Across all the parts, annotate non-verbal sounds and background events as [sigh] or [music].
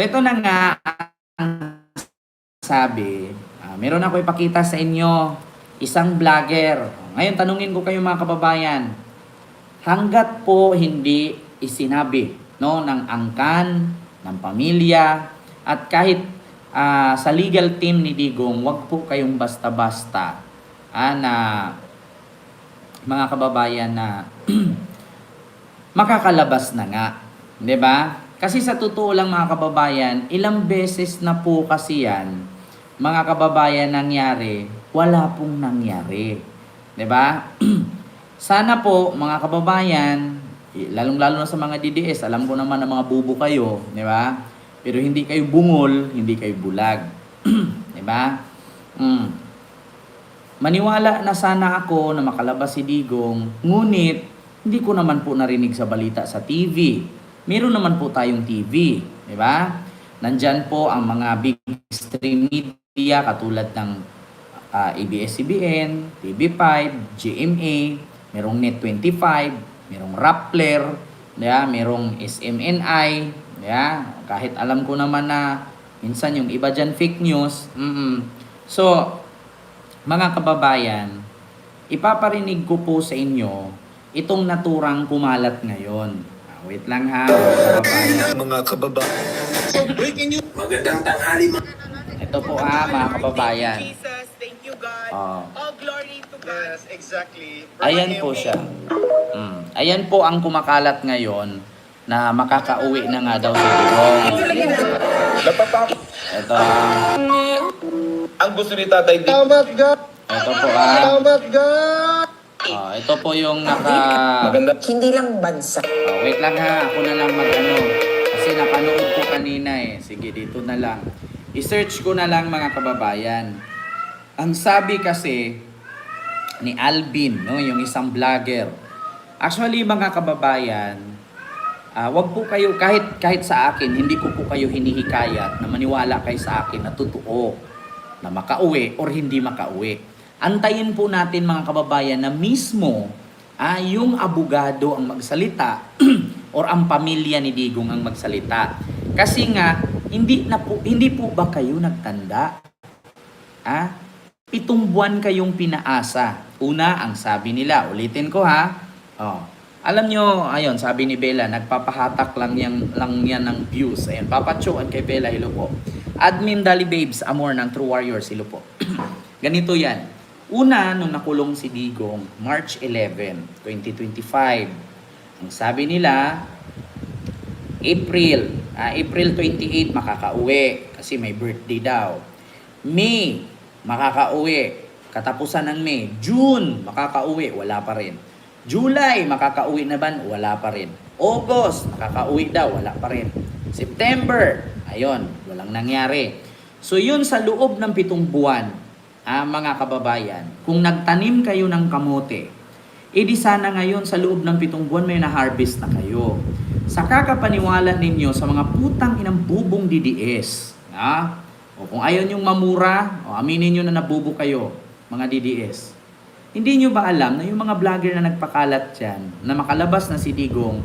So ito na nga ang sabi. Ah, meron ako ipakita sa inyo isang vlogger. Ngayon tanungin ko kayo mga kababayan. Hanggat po hindi isinabi no ng angkan, ng pamilya at kahit ah, sa legal team ni Digong, wag po kayong basta-basta ah, na mga kababayan na [clears throat] makakalabas na nga. 'Di ba? Kasi sa totoo lang mga kababayan, ilang beses na po kasi yan, mga kababayan nangyari, wala pong nangyari. ba? [clears throat] Sana po mga kababayan, lalong-lalo na sa mga DDS, alam ko naman na mga bubo kayo, 'di ba? Pero hindi kayo bungol, hindi kayo bulag. [clears throat] 'Di ba? Mm. Maniwala na sana ako na makalabas si Digong, ngunit hindi ko naman po narinig sa balita sa TV. Meron naman po tayong TV, di ba? Nandyan po ang mga big stream media katulad ng ah, ABS-CBN, TV5, GMA, merong Net25, merong Rappler, yeah, merong SMNI, yeah, kahit alam ko naman na minsan yung iba dyan fake news. mm So, mga kababayan, ipaparinig ko po sa inyo itong naturang kumalat ngayon. Ah, wait lang ha, mga kababayan. Magandang tanghali mga Ito po ha, mga kababayan. Jesus, thank you God. Oh. All glory to God. Yes, exactly. Ayan po siya. Mm. Ayan po ang kumakalat ngayon na makakauwi na nga daw si Digong. Ito ha. Ang gusto ni Tatay Dick. Tamat God! Ito po ha. Tamat God! Oh, ito po yung naka... Maganda. Hindi lang bansa. Oh, wait lang ha, ako na lang mag-ano. Kasi napanood ko kanina eh. Sige, dito na lang. I-search ko na lang mga kababayan. Ang sabi kasi ni Alvin, no, yung isang vlogger. Actually, mga kababayan, ah, wag po kayo, kahit, kahit sa akin, hindi ko po kayo hinihikayat na maniwala kayo sa akin na totoo na makauwi or hindi makauwi. Antayin po natin mga kababayan na mismo ah, yung abogado ang magsalita [clears throat] or ang pamilya ni Digong ang magsalita. Kasi nga, hindi, na po, hindi po ba kayo nagtanda? Ah, pitong buwan kayong pinaasa. Una, ang sabi nila, ulitin ko ha. Oh. Alam nyo, ayun, sabi ni Bella, nagpapahatak lang yan, lang yan ng views. Ayun, papatsuan kay Bella, hello po. Admin Dali Babes, Amor ng True Warriors, hello po. [clears throat] Ganito yan. Una, nung nakulong si Digong, March 11, 2025. Ang sabi nila, April, ah, April 28 makakauwi kasi may birthday daw. May, makakauwi. Katapusan ng May. June, makakauwi. Wala pa rin. July, makakauwi na ba? Wala pa rin. August, makakauwi daw. Wala pa rin. September, ayon, walang nangyari. So yun sa loob ng pitong buwan, ah, mga kababayan, kung nagtanim kayo ng kamote, edi sana ngayon sa loob ng pitong buwan may na-harvest na kayo. Sa kakapaniwala ninyo sa mga putang inang bubong DDS, ha? O kung ayaw nyong mamura, o aminin nyo na nabubo kayo, mga DDS. Hindi nyo ba alam na yung mga vlogger na nagpakalat dyan, na makalabas na si Digong,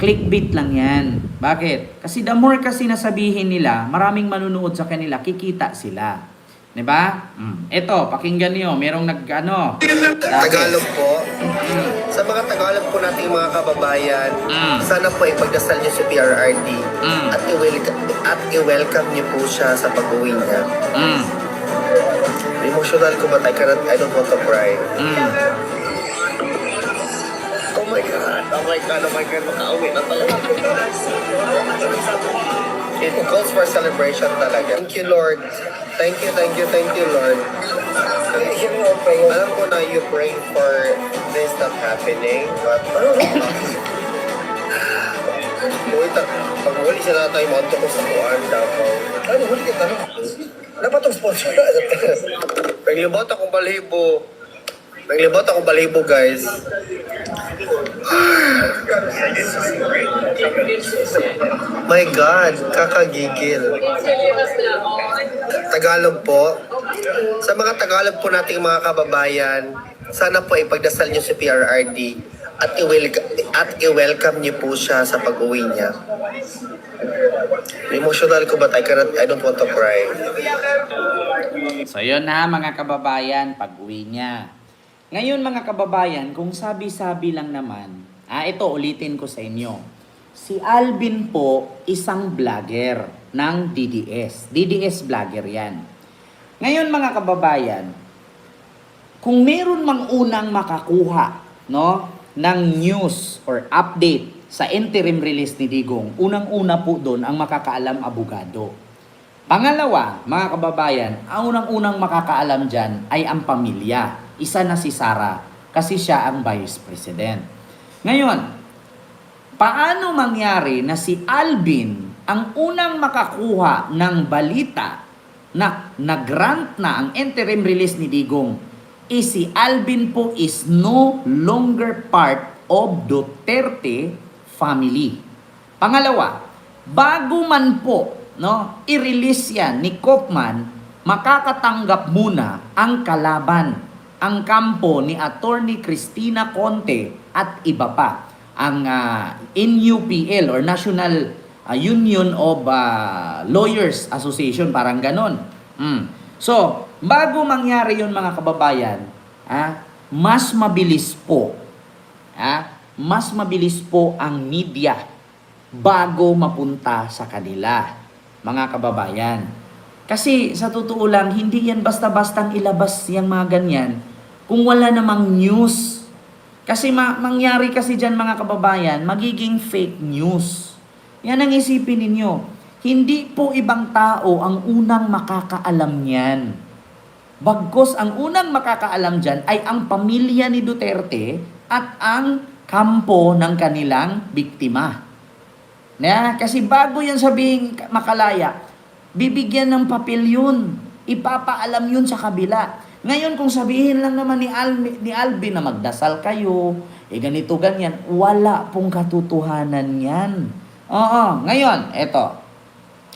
clickbait lang yan. Bakit? Kasi the more kasi nasabihin nila, maraming manunood sa kanila, kikita sila. 'Di ba? Mm. Ito, pakinggan niyo, merong nag ano, Tagalog po. Sa mga Tagalog po nating mga kababayan, Mm. sana po ipagdasal niyo si PRRD Mm. at i-welcome, at i-welcome niyo po siya sa pag-uwi niya. mm, Emotional ko but I cannot, I don't want to cry. mm. Oh my God! Oh my God! Oh my God! Makauwi na talaga. It calls for celebration talaga. Thank you, Lord. Thank you, thank you, thank you, Lord. Alam ko na you pray for this not happening, but... [laughs] Uy, pag huli sila tayo, monto ko sa kuwan, Davao. Ano, huli ka tanong? Dapat ang sponsor. [laughs] Paglibot akong balibo. Paglibot akong balibo, guys. My God, kakagigil. Tagalog po. Sa mga Tagalog po nating mga kababayan, sana po ipagdasal niyo si PRRD at i-welcome, at i-welcome niyo po siya sa pag-uwi niya. Emotional ko but I cannot, I don't want to cry. So yun na mga kababayan, pag uwi niya. Ngayon mga kababayan, kung sabi-sabi lang naman, ah ito ulitin ko sa inyo. Si Alvin po, isang vlogger ng DDS. DDS vlogger yan. Ngayon mga kababayan, kung meron mang unang makakuha no, ng news or update sa interim release ni Digong, unang-una po doon ang makakaalam abogado. Pangalawa, mga kababayan, ang unang-unang makakaalam dyan ay ang pamilya. Isa na si Sara kasi siya ang vice president. Ngayon, paano mangyari na si Alvin ang unang makakuha ng balita na nag-grant na ang interim release ni Digong is si Alvin po is no longer part of Duterte family. Pangalawa, bago man po no, i-release yan ni Kopman, makakatanggap muna ang kalaban, ang kampo ni Attorney Cristina Conte at iba pa. Ang ah, NUPL or National ah, Union of ah, Lawyers Association, parang ganon. Mm. So, bago mangyari yun mga kababayan, ah, mas mabilis po, ah, mas mabilis po ang media bago mapunta sa kanila, mga kababayan. Kasi sa totoo lang, hindi yan basta-bastang ilabas yung mga ganyan kung wala namang news. Kasi ma- mangyari kasi dyan mga kababayan, magiging fake news. Yan ang isipin ninyo. Hindi po ibang tao ang unang makakaalam niyan. Bagkos ang unang makakaalam dyan ay ang pamilya ni Duterte at ang kampo ng kanilang biktima. Na, kasi bago yan sabihin makalaya, bibigyan ng papel yun. Ipapaalam yun sa kabila. Ngayon kung sabihin lang naman ni, Al, ni Alvin na magdasal kayo, eh ganito ganyan, wala pong katotohanan yan. Oo, ngayon, eto.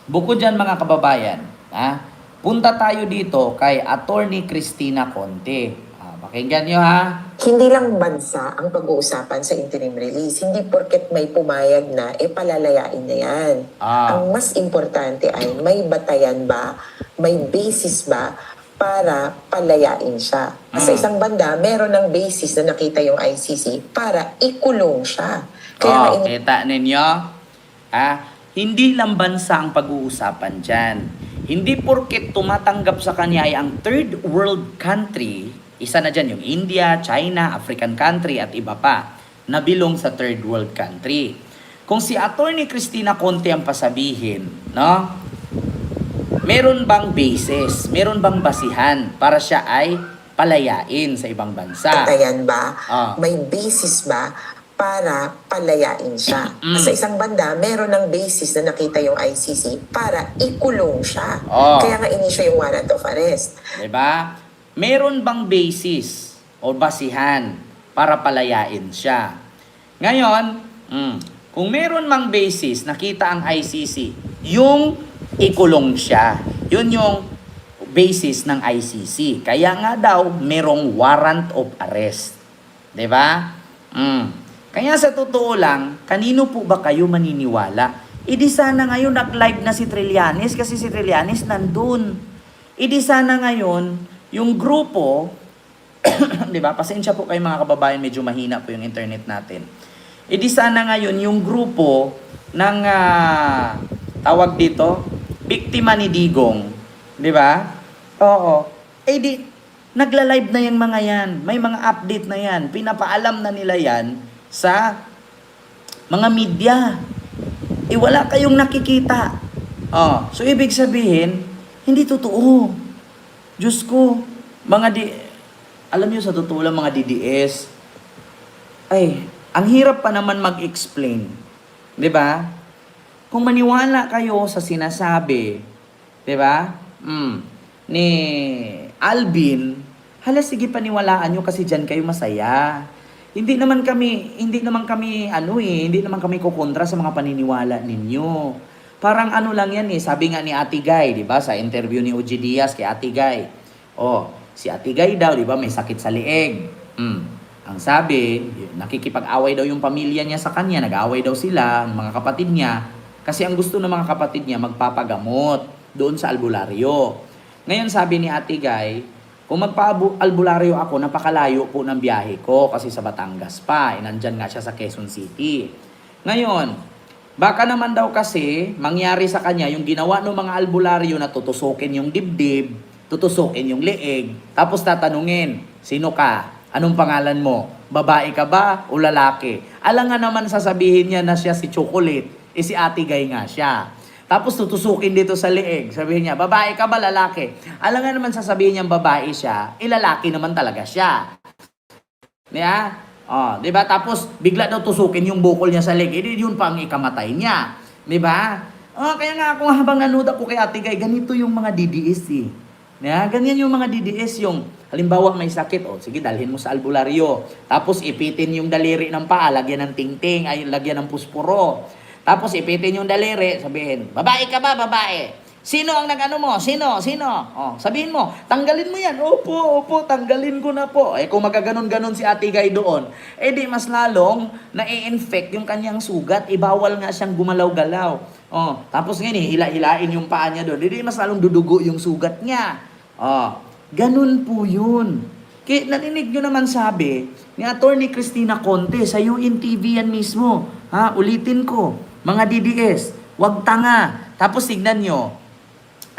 Bukod dyan mga kababayan, ha, punta tayo dito kay Attorney Cristina Conte. Ah, pakinggan nyo ha. Hindi lang bansa ang pag-uusapan sa interim release. Hindi porket may pumayag na, e palalayain na yan. Ah. Ang mas importante ay may batayan ba, may basis ba para palayain siya. Sa Mm. isang banda, meron ng basis na nakita yung ICC para ikulong siya. Kaya oh, kita ninyo? Ah, hindi lang bansa ang pag-uusapan dyan. Hindi porket tumatanggap sa kanya ay ang third world country, isa na dyan yung India, China, African country at iba pa, na bilong sa third world country. Kung si Attorney Cristina Conte ang pasabihin, no? Meron bang basis, meron bang basihan para siya ay palayain sa ibang bansa? batayan ba, Ah. may basis ba para palayain siya. Mm. Sa isang banda, meron ng basis na nakita yung ICC para ikulong siya. Oh. Kaya nga inisyo yung warrant of arrest. 'Di ba? Meron bang basis o basihan para palayain siya? Ngayon, mm, kung meron mang basis, nakita ang ICC, yung ikulong siya. Yun yung basis ng ICC. Kaya nga daw, merong warrant of arrest. ba? Mm. Kaya sa totoo lang, kanino po ba kayo maniniwala? Idi sana ngayon nag-live na si Trillanes kasi si Trillanes nandun. Idi sana ngayon, yung grupo, [coughs] 'di ba? Pasensya po kayo mga kababayan, medyo mahina po yung internet natin. Idi sana ngayon yung grupo ng ah, tawag dito, biktima ni Digong, 'di ba? Oo. Eh di nagla-live na yung mga yan. May mga update na yan. Pinapaalam na nila yan sa mga media. Eh wala kayong nakikita. Oh, so ibig sabihin, hindi totoo. Diyos ko, mga di... Alam niyo sa totoo lang mga DDS, ay, ang hirap pa naman mag-explain. 'Di ba? Kung maniwala kayo sa sinasabi, 'di ba? Mm, ni Alvin, hala sige paniwalaan nyo kasi diyan kayo masaya. Hindi naman kami, hindi naman kami ano eh, hindi naman kami kukontra sa mga paniniwala ninyo. Parang ano lang yan eh, sabi nga ni Ate Guy, 'di ba, sa interview ni OG Diaz kay Ate Guy. Oh, si Ate Guy daw, 'di ba, may sakit sa lieg. Mm. Ang sabi, nakikipag-away daw yung pamilya niya sa kanya, nag-away daw sila, ang mga kapatid niya, kasi ang gusto ng mga kapatid niya magpapagamot doon sa albularyo. Ngayon sabi ni Ate Guy, kung magpa-albularyo ako, napakalayo po ng biyahe ko kasi sa Batangas pa. Eh, nandyan nga siya sa Quezon City. Ngayon, baka naman daw kasi mangyari sa kanya yung ginawa ng mga albularyo na tutusukin yung dibdib, tutusukin yung leeg, tapos tatanungin, sino ka? Anong pangalan mo? Babae ka ba o lalaki? Alam nga naman sasabihin niya na siya si Chocolate, eh si Ate Guy nga siya. Tapos tutusukin dito sa leeg. Sabihin niya, babae ka ba, lalaki? Alam nga naman sasabihin niya babae siya, ilalaki naman talaga siya. Diba? Oh, 'di ba? Tapos bigla daw tusukin yung bukol niya sa leg. Eh, yun pa ang ikamatay niya. 'Di ba? Oh, kaya nga ako habang nanood ako kay Ate Guy, ganito yung mga DDS eh. Yeah, ganyan yung mga DDS yung halimbawa may sakit, oh sige dalhin mo sa albularyo. Tapos ipitin yung daliri ng paa, lagyan ng tingting, ay lagyan ng puspuro. Tapos ipitin yung daliri, sabihin, babae ka ba, babae? Sino ang nagano mo? Sino? Sino? Oh, sabihin mo, tanggalin mo yan. Opo, opo, tanggalin ko na po. Eh kung magaganon-ganon si Ate Guy doon, eh di mas lalong na-infect yung kanyang sugat. Ibawal nga siyang gumalaw-galaw. Oh, tapos ngayon, eh, hila-hilain yung paa niya doon. Eh, mas lalong dudugo yung sugat niya. Oh, ganun po yun. Kaya narinig nyo naman sabi ni Attorney Christina Conte sa UNTV yan mismo. Ha, ulitin ko. Mga DDS, wag tanga. Tapos tignan nyo,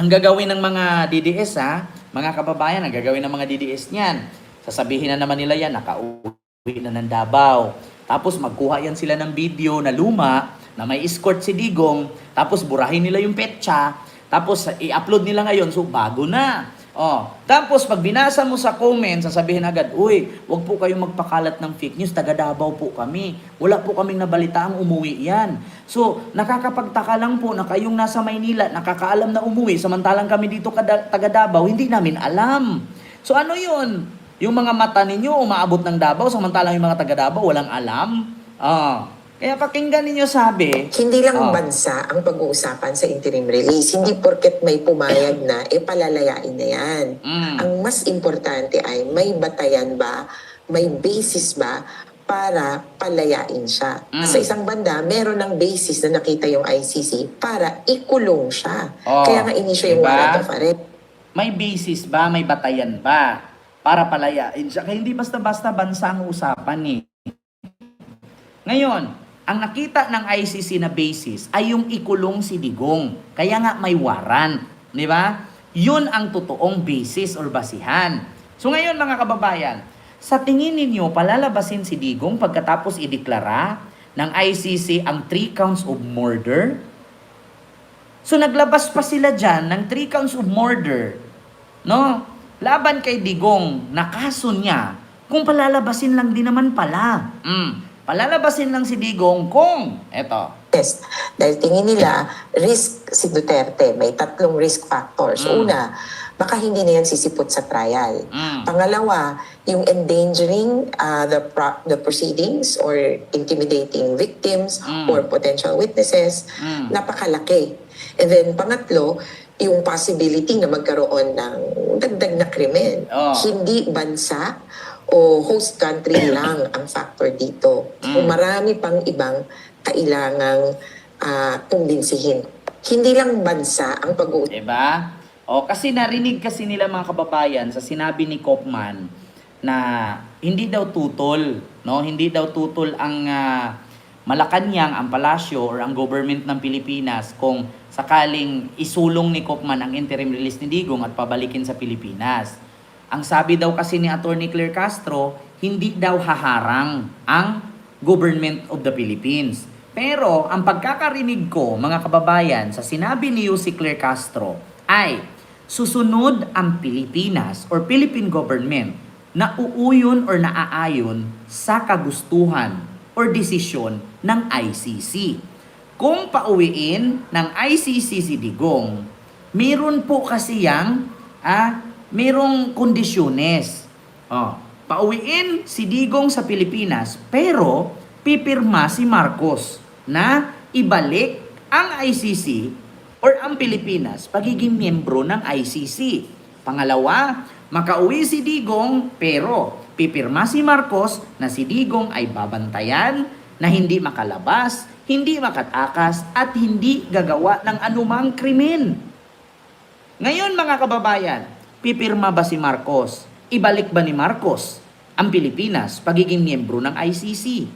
ang gagawin ng mga DDS ha, mga kababayan, ang gagawin ng mga DDS niyan, sasabihin na naman nila yan, nakauwi na ng Davao. Tapos magkuha yan sila ng video na luma, na may escort si Digong, tapos burahin nila yung petsa, tapos i-upload nila ngayon, so bago na. Oh, tapos pag binasa mo sa comment, sasabihin agad, "Uy, wag po kayong magpakalat ng fake news, taga Davao po kami. Wala po kaming nabalitaang umuwi 'yan." So, nakakapagtaka lang po na kayong nasa Maynila, nakakaalam na umuwi, samantalang kami dito taga Davao, hindi namin alam. So, ano 'yun? Yung mga mata ninyo umaabot ng Davao, samantalang yung mga taga Davao walang alam. Ah, kaya pakinggan ninyo sabi, Hindi lang Oh. bansa ang pag-uusapan sa interim release. Hindi porket may pumayag na, eh palalayain na yan. Mm. Ang mas importante ay may batayan ba, may basis ba para palayain siya. Mm. Sa isang banda, meron ng basis na nakita yung ICC para ikulong siya. Oh, Kaya nga inisyo yung diba? warrant of arrest. may basis ba, may batayan ba para palayain siya. Kaya hindi basta-basta bansa ang usapan eh. Ngayon, ang nakita ng ICC na basis ay yung ikulong si Digong. Kaya nga may warrant. Di ba? Yun ang totoong basis or basihan. So ngayon mga kababayan, sa tingin ninyo palalabasin si Digong pagkatapos ideklara ng ICC ang three counts of murder? So naglabas pa sila dyan ng three counts of murder. No? Laban kay Digong na kaso niya kung palalabasin lang din naman pala. Mm. Palalabasin lang si Digong kung, eto, test. Dahil tingin nila, risk si Duterte. May tatlong risk factors. Mm. Una, baka hindi na yan sisipot sa trial. Mm. Pangalawa, yung endangering uh, the pro- the proceedings or intimidating victims Mm. or potential witnesses, Mm. napakalaki. And then pangatlo, yung possibility na magkaroon ng dagdag na krimen. Oh. Hindi bansa o host country [coughs] lang ang factor dito. Mm. Marami pang ibang kailangang ah, kumbinsihin. Hindi lang bansa ang pag-uusap Diba? O kasi narinig kasi nila mga kababayan sa sinabi ni Kopman na hindi daw tutol, no? Hindi daw tutol ang ah, Malacanang, ang palasyo or ang government ng Pilipinas kung sakaling isulong ni Kopman ang interim release ni Digong at pabalikin sa Pilipinas. Ang sabi daw kasi ni Attorney Claire Castro, hindi daw haharang ang government of the Philippines. Pero ang pagkakarinig ko, mga kababayan, sa sinabi ni si Claire Castro ay susunod ang Pilipinas or Philippine government na uuyon or naaayon sa kagustuhan or desisyon ng ICC. Kung pauwiin ng ICC si Digong, meron po kasi yang ah, merong kondisyones. Oh, pauwiin si Digong sa Pilipinas pero pipirma si Marcos na ibalik ang ICC or ang Pilipinas pagiging miyembro ng ICC. Pangalawa, makauwi si Digong pero pipirma si Marcos na si Digong ay babantayan, na hindi makalabas, hindi makatakas, at hindi gagawa ng anumang krimen. Ngayon mga kababayan, pipirma ba si Marcos? Ibalik ba ni Marcos ang Pilipinas pagiging miyembro ng ICC?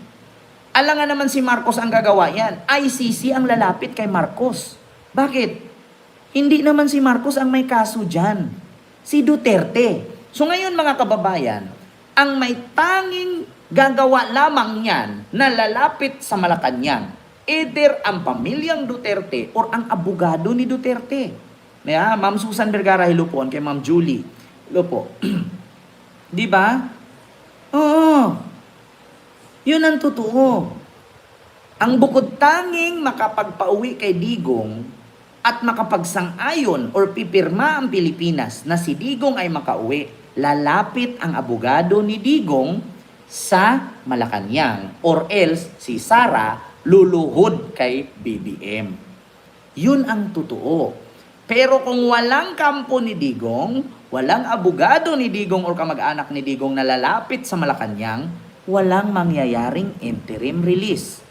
Alangan naman si Marcos ang gagawa yan. ICC ang lalapit kay Marcos. Bakit? Hindi naman si Marcos ang may kaso dyan. Si Duterte. So ngayon mga kababayan, ang may tanging gagawa lamang niyan na lalapit sa Malacanang, either ang pamilyang Duterte or ang abogado ni Duterte. Yeah, Ma'am Susan Vergara, hello po, kay Ma'am Julie. Hello po. [clears throat] Di ba? Oo. Yun ang totoo. Ang bukod tanging makapagpauwi kay Digong at makapagsang-ayon or pipirma ang Pilipinas na si Digong ay makauwi, lalapit ang abogado ni Digong sa Malacanang or else si Sara luluhod kay BBM. Yun ang totoo. Pero kung walang kampo ni Digong, walang abogado ni Digong or kamag-anak ni Digong na lalapit sa Malacanang, walang mangyayaring interim release.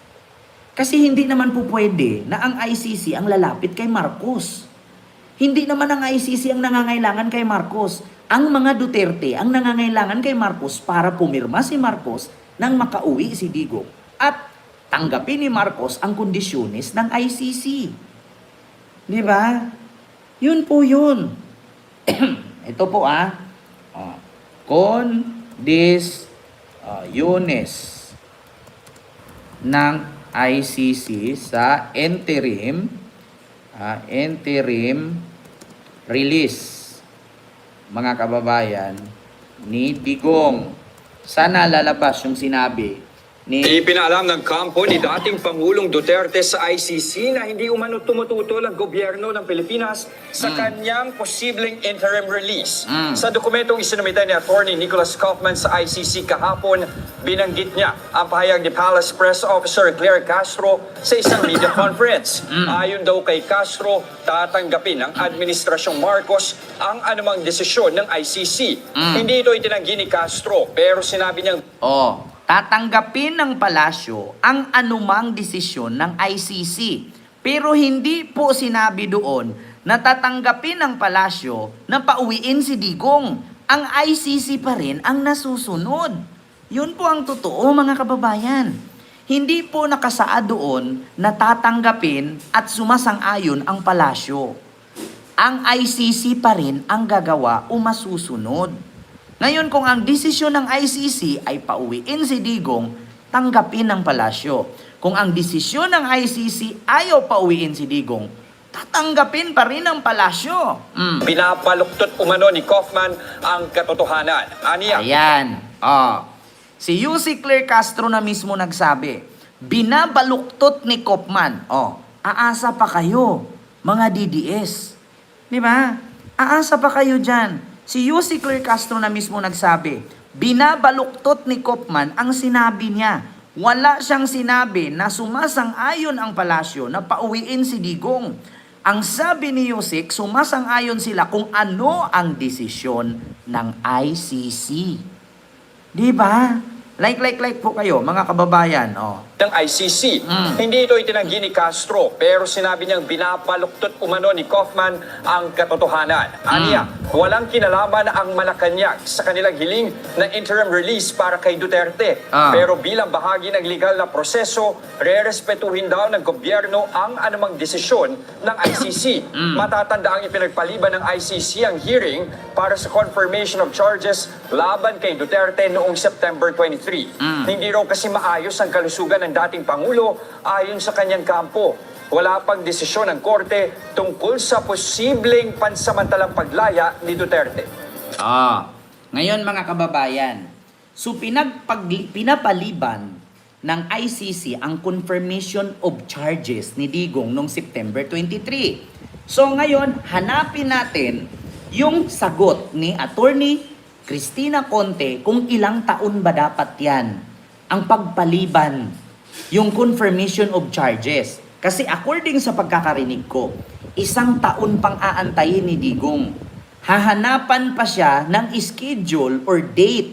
Kasi hindi naman po pwede na ang ICC ang lalapit kay Marcos. Hindi naman ang ICC ang nangangailangan kay Marcos. Ang mga Duterte ang nangangailangan kay Marcos para pumirma si Marcos nang makauwi si Digong. At tanggapin ni Marcos ang kondisyones ng ICC. Di ba? Yun po yun. [clears throat] Ito po ah. Oh. Condiciones ng ICC sa interim ah, interim release mga kababayan ni Digong. Sana lalabas yung sinabi ni Ipinaalam ng kampo ni dating Pangulong Duterte sa ICC na hindi umano tumututol ang gobyerno ng Pilipinas sa kanyang posibleng interim release. Mm. Sa dokumentong isinumita ni Attorney Nicholas Kaufman sa ICC kahapon, binanggit niya ang pahayag ni Palace Press Officer Claire Castro sa isang [coughs] media conference. Ayon daw kay Castro, tatanggapin ng Administrasyong Marcos ang anumang desisyon ng ICC. Hindi ito itinanggi ni Castro, pero sinabi niyang Oh, tatanggapin ng palasyo ang anumang desisyon ng ICC. Pero hindi po sinabi doon na tatanggapin ng palasyo na pauwiin si Digong. Ang ICC pa rin ang nasusunod. Yun po ang totoo mga kababayan. Hindi po nakasaad doon na tatanggapin at sumasang-ayon ang palasyo. Ang ICC pa rin ang gagawa o masusunod. Ngayon, kung ang desisyon ng ICC ay pauwiin si Digong, tanggapin ng palasyo. Kung ang desisyon ng ICC ayaw pauwiin si Digong, tatanggapin pa rin ng palasyo. Mm. Pinapaluktot umano ni Kaufman ang katotohanan. Aniya, Ayan. Oh. Si Yussi Claire Castro na mismo nagsabi, binabaluktot ni Kopman. Oh, aasa pa kayo, mga DDS. Di ba? Aasa pa kayo dyan. Si Yussi Claire Castro na mismo nagsabi, binabaluktot ni Kopman ang sinabi niya. Wala siyang sinabi na sumasang-ayon ang palasyo na pauwiin si Digong. Ang sabi ni Yusik, sumasang-ayon sila kung ano ang desisyon ng ICC. Di ba? Like, like, like po kayo, mga kababayan. Oh. ng ICC. Mm. Hindi ito itinanggi ni Castro, pero sinabi niyang binapaluktot umano ni Kaufman ang katotohanan. Aniya, walang kinalaman ang Malacanang sa kanilang hiling na interim release para kay Duterte. Ah. Pero bilang bahagi ng legal na proseso, re-respetuhin daw ng gobyerno ang anumang desisyon ng ICC. [coughs] Matatanda ang ipinagpaliban ng ICC ang hearing para sa confirmation of charges laban kay Duterte noong September 23. Hindi raw kasi maayos ang kalusugan ng dating Pangulo ayon sa kanyang kampo. Wala pang desisyon ng korte tungkol sa posibleng pansamantalang paglaya ni Duterte. Ah. Ngayon, mga kababayan, so pinagpag, pinapaliban ng ICC ang confirmation of charges ni Digong noong September 23. So ngayon, hanapin natin yung sagot ni Attorney Christina Conte kung ilang taon ba dapat yan ang pagpaliban yung confirmation of charges. Kasi according sa pagkakarinig ko, isang taon pang aantayin ni Digong. Hahanapan pa siya ng schedule or date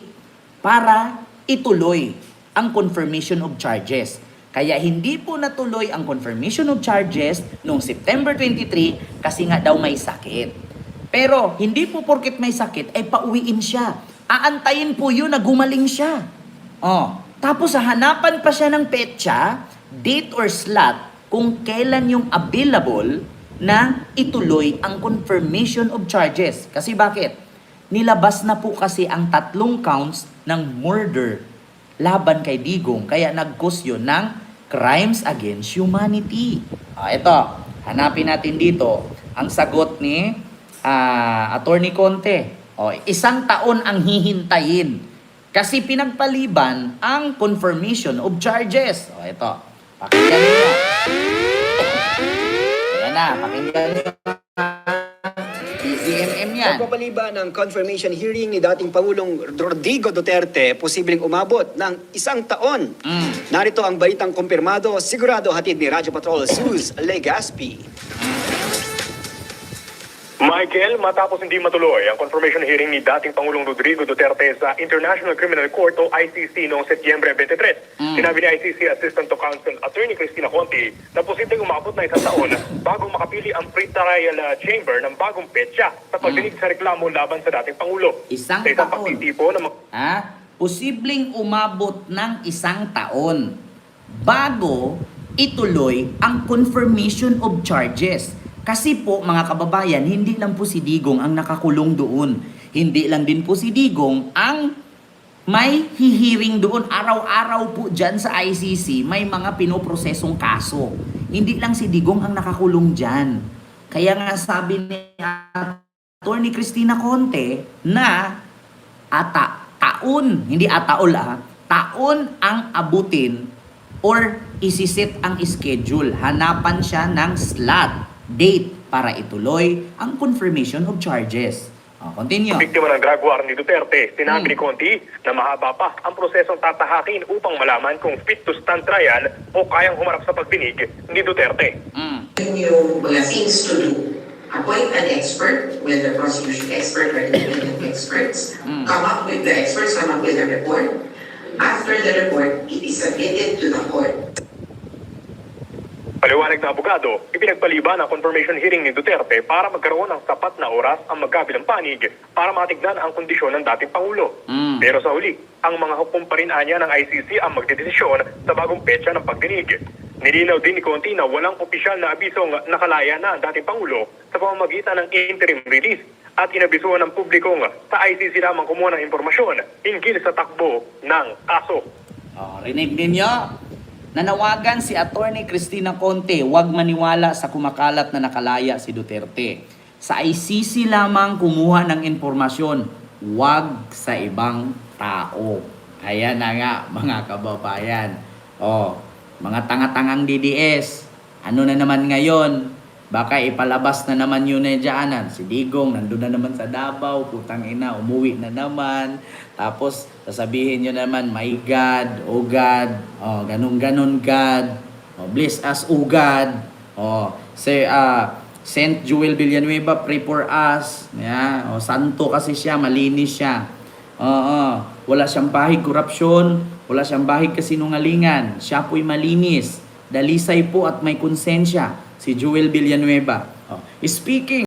para ituloy ang confirmation of charges. Kaya hindi po natuloy ang confirmation of charges noong September 23 kasi nga daw may sakit. Pero hindi po porket may sakit ay pauwiin siya. Aantayin po yun na gumaling siya. Oh, tapos hanapan pa siya ng petsa, date or slot kung kailan yung available na ituloy ang confirmation of charges. Kasi bakit? Nilabas na po kasi ang tatlong counts ng murder laban kay Digong. Kaya nag-cause yun ng crimes against humanity. Ah, ito, hanapin natin dito ang sagot ni ah, Attorney Conte. O, isang taon ang hihintayin kasi pinagpaliban ang confirmation of charges. O, ito. Pakinggan niyo. Ayan na, pakinggan niyo. PCMM yan. Pagpapaliban ng confirmation hearing ni dating Pangulong Rodrigo Duterte, posibleng umabot ng isang taon. Mm. Narito ang balitang kumpirmado, sigurado hatid ni Radyo Patrol Sus Legaspi. Michael, matapos hindi matuloy ang confirmation hearing ni dating Pangulong Rodrigo Duterte sa International Criminal Court o ICC noong Setyembre 23, Mm. sinabi ni ICC Assistant to Counsel Attorney Cristina Conti na posibleng umabot na isang taon bago makapili ang pre-trial uh, chamber ng bagong petsa sa pagdinig sa reklamo laban sa dating Pangulo. Isang sa isang taon. na ha? Posibleng umabot ng isang taon bago ituloy ang confirmation of charges. Kasi po mga kababayan, hindi lang po si Digong ang nakakulong doon. Hindi lang din po si Digong ang may hihiring doon. Araw-araw po dyan sa ICC, may mga pinoprosesong kaso. Hindi lang si Digong ang nakakulong dyan. Kaya nga sabi ni Attorney Cristina Conte na ata taon, hindi ataol ah, taon ang abutin or isisit ang schedule. Hanapan siya ng slot, date para ituloy ang confirmation of charges. Oh, continue. biktima ng drug war ni Duterte, sinabi Mm. ni Conti na mahaba pa ang prosesong tatahakin upang malaman kung fit to stand trial o kayang humarap sa pagdinig ni Duterte. Mm. yung mga things to do. Appoint an expert, whether prosecution expert or independent experts. Mm. Come up with the experts, come up with a report. After the report, it is submitted to the court. Paliwanag na abogado, ipinagpaliban ang confirmation hearing ni Duterte para magkaroon ng sapat na oras ang magkabilang panig para matignan ang kondisyon ng dating Pangulo. Mm. Pero sa huli, ang mga hukom pa rin anya ng ICC ang magdedesisyon sa bagong petsa ng pagdinig. Nilinaw din ni Conti na walang opisyal na abisong nakalaya na ang dating Pangulo sa pamamagitan ng interim release at inabisuhan ng publikong sa ICC lamang kumuha ng impormasyon hinggil sa takbo ng kaso. Oh, rinig ninyo? Nanawagan si Attorney Cristina Conte, huwag maniwala sa kumakalat na nakalaya si Duterte. Sa ICC lamang kumuha ng impormasyon, huwag sa ibang tao. Ayan na nga, mga kababayan. Oh, mga tanga-tangang DDS, ano na naman ngayon? Baka ipalabas na naman yun na dyanan. Si Digong, nandun na naman sa Davao, putang ina, umuwi na naman. Tapos, sasabihin nyo naman, my God, oh God, oh, ganun-ganun God, oh, bless us, oh God, oh, say, ah, Saint Joel Villanueva, pray for us. Yeah, oh, santo kasi siya, malinis siya. Oo, wala siyang bahig korupsyon, wala siyang bahig kasinungalingan. Siya po'y malinis. Dalisay po at may konsensya si Joel Villanueva. Oh, speaking